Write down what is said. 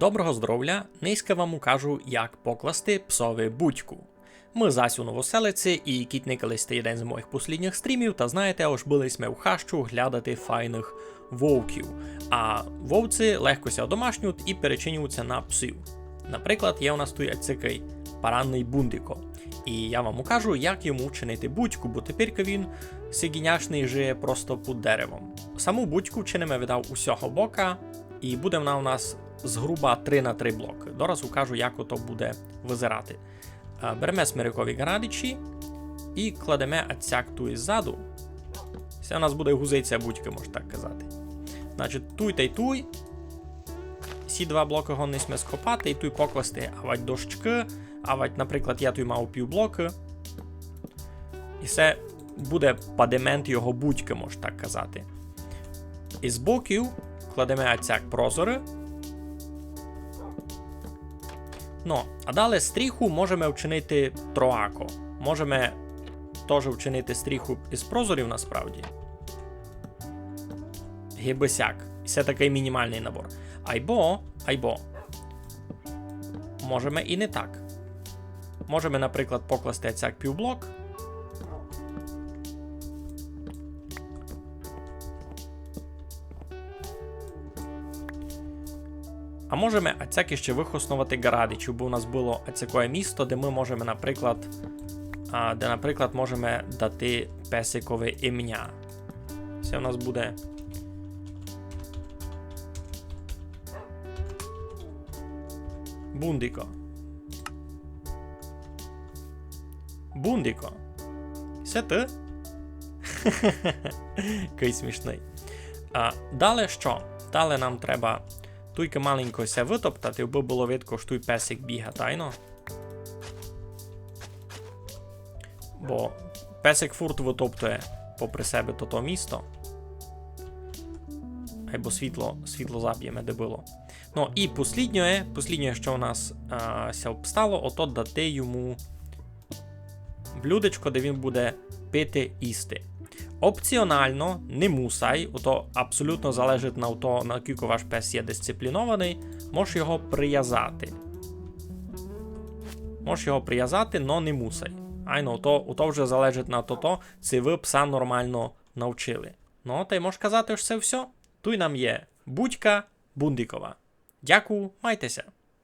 Доброго здоров'я! Низько вам укажу, як покласти псові будьку. Ми зась у Новоселиці і кітникались це один з моїх послідніх стрімів, та знаєте, аж були ми в хащу глядати файних вовків. А вовці легко ся одомашнюють і перечинюються на псів. Наприклад, є у нас тут цикий паранний бундико. І я вам укажу, як йому чинити будьку, бо тепер він сигіняшний жиє просто під деревом. Саму будьку вчинимо видав усього бока, і буде вона у нас з груба 3 на 3 блоки. Дораз укажу, як ото буде визирати. Е, Беремо смирикові градичі і кладемо отсяк ту ззаду. Це у нас буде гузиця будьки, можна так казати. Значить, туй та й туй. Ці два блоки гонни сме скопати і туй покласти авать дощки, авать, наприклад, я туй мав півблоки. І це буде падемент його будьки, можна так казати. І з боків кладемо отсяк прозори. Ну, а далі стріху можемо вчинити троако. Можемо теж вчинити стріху із прозорів насправді. Гібесяк. Це такий мінімальний набор. Айбо, айбо. Можемо і не так. Можемо, наприклад, покласти цяк півблок. А можемо ацяки ще вихоснувати Гарадичу, бо у нас було ацякове місто, де ми можемо, наприклад, де, наприклад, можемо дати песикове ім'я. Це у нас буде. Бундико. Бундико. Це ти? Який смішний. А, далі що? Далі нам треба Туйки маленько ся витоптати, аби було видко, що той песик біга тайно. Бо песик фурт витоптує попри себе то то місто. Або світло, світло заб'єме, де було. Ну і посліднє, посліднє, що у нас а, ся ото дати йому блюдечко, де він буде пити їсти. Опціонально, не мусай, ото абсолютно залежить на то, наскільки ваш пес є дисциплінований, можеш його прив'язати. Можеш його прив'язати, але не мусай. Айно, то, ото вже залежить на то, чи ви пса нормально навчили. Ну, та й можеш казати, що це все. Туй нам є будька Бундикова. Дякую, майтеся!